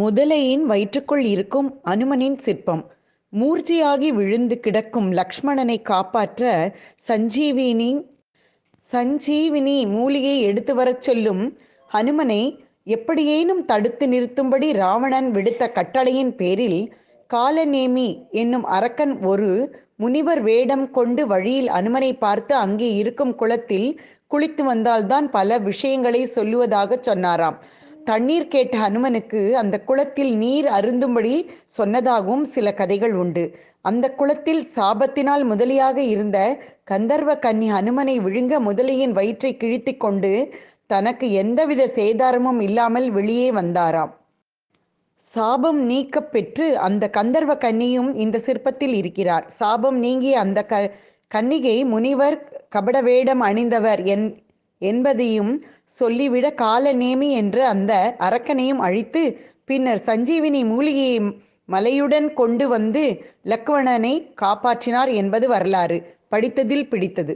முதலையின் வயிற்றுக்குள் இருக்கும் அனுமனின் சிற்பம். மூர்ச்சியாகி விழுந்து கிடக்கும் லக்ஷ்மணனை காப்பாற்ற சஞ்சீவினி சஞ்சீவினி மூலிகை எடுத்து வரச் சொல்லும் ஹனுமனை எப்படியேனும் தடுத்து நிறுத்தும்படி ராவணன் விடுத்த கட்டளையின் பேரில் காலநேமி என்னும் அரக்கன் ஒரு முனிவர் வேடம் கொண்டு வழியில் அனுமனை பார்த்து அங்கே இருக்கும் குளத்தில் குளித்து வந்தால்தான் பல விஷயங்களை சொல்லுவதாகச் சொன்னாராம். தண்ணீர் கேட்ட ஹனுமனுக்கு அந்த குளத்தில் நீர் அருந்தும்படி சொன்னதாகவும் சில கதைகள் உண்டு. அந்த குளத்தில் சாபத்தினால் முதலியாக இருந்த கந்தர்வ கன்னி ஹனுமனை விழுங்க முதலியின் வயிற்றை கிழித்து கொண்டு தனக்கு எந்தவித சேதாரமும் இல்லாமல் வெளியே வந்தாராம். சாபம் நீக்க பெற்று அந்த கந்தர்வ கன்னியும் இந்த சிற்பத்தில் இருக்கிறார். சாபம் நீங்கிய அந்த க கன்னிகை முனிவர் கபட வேடம் அணிந்தவர் என் என்பதையும் சொல்லிவிட காலநேமி என்று அந்த அரக்கனையும் அழித்து பின்னர் சஞ்சீவினி மூலிகையை மலையுடன் கொண்டு வந்து லக்வணனை காப்பாற்றினார் என்பது வரலாறு. படித்ததில் பிடித்தது.